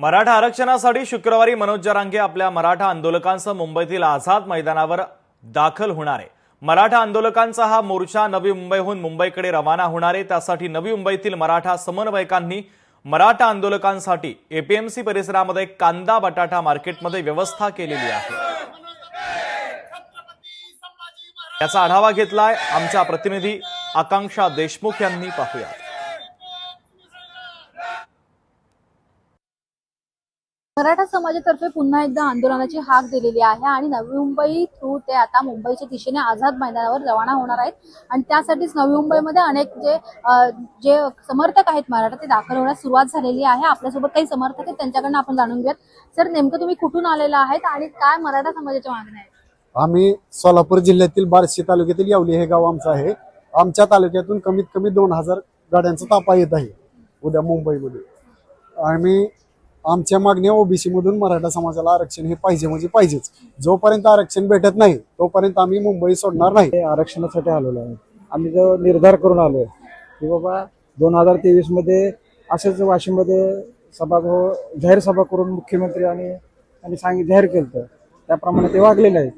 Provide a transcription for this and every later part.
मराठा आरक्षणासाठी शुक्रवारी मनोज जरांगे आपल्या मराठा आंदोलकांसह मुंबईतील आझाद मैदानावर दाखल होणार आहे. मराठा आंदोलकांचा हा मोर्चा नवी मुंबईहून मुंबईकडे रवाना होणार आहे. त्यासाठी नवी मुंबईतील मराठा समन्वयकांनी मराठा आंदोलकांसाठी एपीएमसी परिसरामध्ये कांदा बटाटा मार्केटमध्ये व्यवस्था केलेली आहे. याचा आढावा घेतलाय आमच्या प्रतिनिधी आकांक्षा देशमुख यांनी पाहूया. मराठा समाजातर्फे पुन्हा एकदा आंदोलनाची हाक दिलेली आहे आणि नवी मुंबई थ्रू ते आता मुंबईच्या दिशेने आझाद मैदानावर रवाना होणार आहेत. आणि त्यासाठीच नवी मुंबईमध्ये अनेक जे जे समर्थक आहेत मराठा ते दाखल होण्यास सुरुवात झालेली आहे. आपल्यासोबत काही समर्थक आहेत त्यांच्याकडनं आपण जाणून घेऊयात. सर नेमकं तुम्ही कुठून आलेला आहेत आणि काय मराठा समाजाच्या मागण्या आहेत? आम्ही सोलापूर जिल्ह्यातील बार्शी तालुक्यातील यावली हे गाव आमचं आहे. आमच्या तालुक्यातून कमीत कमी दोन हजार गाड्यांचा तापा येत आहे उद्या मुंबईमध्ये. आम्ही आमच्या मागण्या ओबीसी मधून मराठा समाजाला आरक्षण हे पाहिजे म्हणजे पाहिजेच. जोपर्यंत आरक्षण भेटत नाही तोपर्यंत आम्ही मुंबई सोडणार नाही. आरक्षणासाठी आलेलो आहे. आम्ही जो निर्धार करून आलोय की बाबा दोन हजार तेवीसमध्ये असेच वाशिममध्ये सभा हो, जाहीर सभा करून मुख्यमंत्री आणि त्यांनी सांगित जाहीर केलं त्याप्रमाणे ते वागलेले आहेत.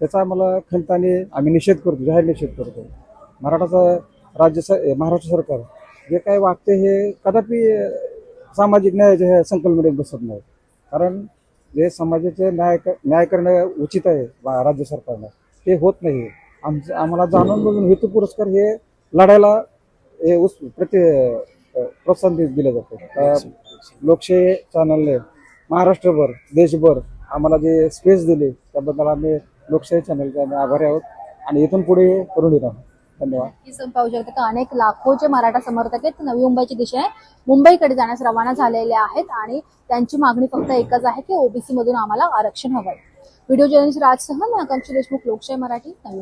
त्याचा आम्हाला खंताने आम्ही निषेध करतो जाहीर निषेध करतो. मराठाचं राज्य स महाराष्ट्र सरकार जे काय वागते हे कदापि सामाजिक न्यायाच्या ह्या संकल्पनेत बसत नाही. कारण जे समाजाचे न्याय न्याय करणं उचित आहे बा- राज्य सरकारनं ते होत नाही. आमचं आम्हाला जाणून बघून हेतू पुरस्कार हे लढायला हे उस प्रति प्रोत्साहन दिलं जातं. लोकशाही चॅनलने महाराष्ट्रभर देशभर आम्हाला जे स्पेस दिली त्याबद्दल आम्ही लोकशाही चॅनलचे आम्ही आभारी आहोत. आणि इथून पुढे करून येत आहोत. धन्यवाद. पाहू शकता. अनेक लाखोचे मराठा समर्थक आहेत. नवी मुंबईच्या दिशेने मुंबईकडे जाण्यास रवाना झालेले आहेत आणि त्यांची मागणी फक्त एकच आहे की ओबीसी मधून आम्हाला आरक्षण हवंय. व्हिडिओ जर्नलिस्ट राजसह मी आकांक्षी देशमुख लोकशाही मराठी नवी